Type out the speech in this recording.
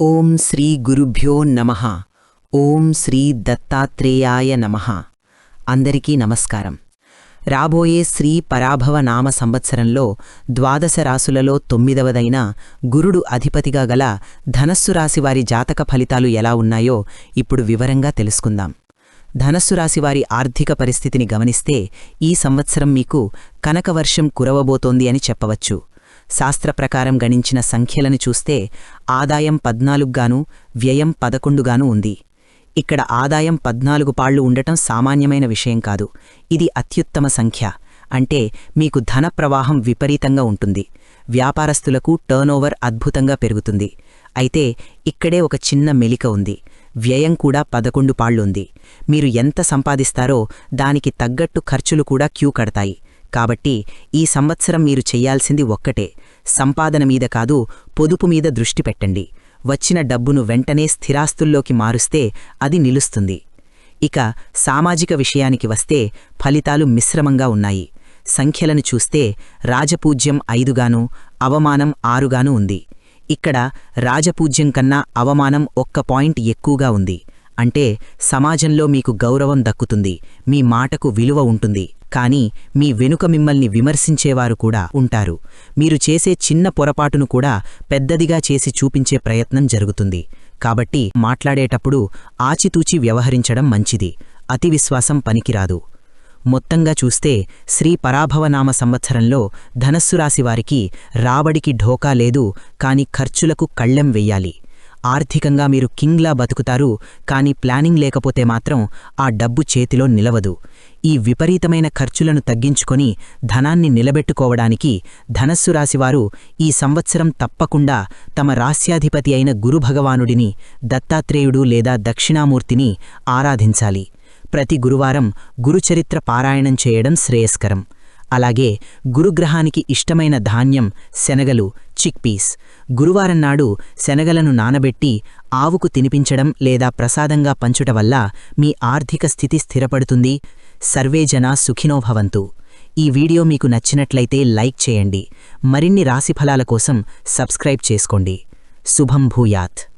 ఓం శ్రీ గురుభ్యో నమ. ఓం శ్రీ దత్తాత్రేయాయ నమ. అందరికీ నమస్కారం. రాబోయే శ్రీ పరాభవ నామ సంవత్సరంలో ద్వాదశ రాసులలో తొమ్మిదవదైన గురుడు అధిపతిగా గల ధనస్సు రాశివారి జాతక ఫలితాలు ఎలా ఉన్నాయో ఇప్పుడు వివరంగా తెలుసుకుందాం. ధనస్సు రాశివారి ఆర్థిక పరిస్థితిని గమనిస్తే ఈ సంవత్సరం మీకు కనకవర్షం కురవబోతోంది అని చెప్పవచ్చు. శాస్త్ర ప్రకారం గణించిన సంఖ్యలను చూస్తే ఆదాయం పద్నాలుగుగాను వ్యయం పదకొండుగాను ఉంది. ఇక్కడ ఆదాయం పద్నాలుగు పాళ్ళు ఉండటం సామాన్యమైన విషయం కాదు. ఇది అత్యుత్తమ సంఖ్య. అంటే మీకు ధన ప్రవాహం విపరీతంగా ఉంటుంది. వ్యాపారస్తులకు టర్నోవర్ అద్భుతంగా పెరుగుతుంది. అయితే ఇక్కడే ఒక చిన్న మెలిక ఉంది. వ్యయం కూడా పదకొండు పాళ్ళుంది మీరు ఎంత సంపాదిస్తారో దానికి తగ్గట్టు ఖర్చులు కూడా క్యూ కడతాయి. కాబట్టి ఈ సంవత్సరం మీరు చెయ్యాల్సింది ఒక్కటే. సంపాదన మీద కాదు పొదుపు మీద దృష్టి పెట్టండి. వచ్చిన డబ్బును వెంటనే స్థిరాస్తుల్లోకి మారుస్తే అది నిలుస్తుంది. ఇక సామాజిక విషయానికి వస్తే ఫలితాలు మిశ్రమంగా ఉన్నాయి. సంఖ్యలను చూస్తే రాజపూజ్యం ఐదుగాను అవమానం ఆరుగాను ఉంది. ఇక్కడ రాజపూజ్యం కన్నా అవమానం ఒక్క పాయింట్ ఎక్కువగా ఉంది. అంటే సమాజంలో మీకు గౌరవం దక్కుతుంది మీ మాటకు విలువ ఉంటుంది. కానీ మీ వెనుక మిమ్మల్ని విమర్శించేవారు కూడా ఉంటారు. మీరు చేసే చిన్న పొరపాటును కూడా పెద్దదిగా చేసి చూపించే ప్రయత్నం జరుగుతుంది. కాబట్టి మాట్లాడేటప్పుడు ఆచితూచి వ్యవహరించడం మంచిది. అతి విశ్వాసం పనికిరాదు. మొత్తంగా చూస్తే శ్రీ పరాభవనామ సంవత్సరంలో ధనస్సు రాశివారికి రాబడికి ఢోకా లేదు కాని ఖర్చులకు కళ్ళెం వెయ్యాలి. ఆర్థికంగా మీరు కింగ్లా బతుకుతారు కానీ ప్లానింగ్ లేకపోతే మాత్రం ఆ డబ్బు చేతిలో నిలవదు. ఈ విపరీతమైన ఖర్చులను తగ్గించుకొని ధనాన్ని నిలబెట్టుకోవడానికి ధనస్సు రాశివారు ఈ సంవత్సరం తప్పకుండా తమ రాస్యాధిపతి అయిన గురుభగవానుడిని దత్తాత్రేయుడు లేదా దక్షిణామూర్తిని ఆరాధించాలి. ప్రతి గురువారం గురుచరిత్ర పారాయణం చేయడం శ్రేయస్కరం. అలాగే గురుగ్రహానికి ఇష్టమైన ధాన్యం శనగలు చిక్పీస్ గురువారం నాడు శనగలను నానబెట్టి ఆవుకు తినిపించడం లేదా ప్రసాదంగా పంచుట వల్ల మీ ఆర్థిక స్థితి స్థిరపడుతుంది. సర్వేజనా సుఖినోభవంతు ఈ వీడియో మీకు నచ్చినట్లయితే లైక్ చేయండి. మరిన్ని రాశిఫలాల కోసం సబ్స్క్రైబ్ చేసుకోండి. శుభం భూయాత్.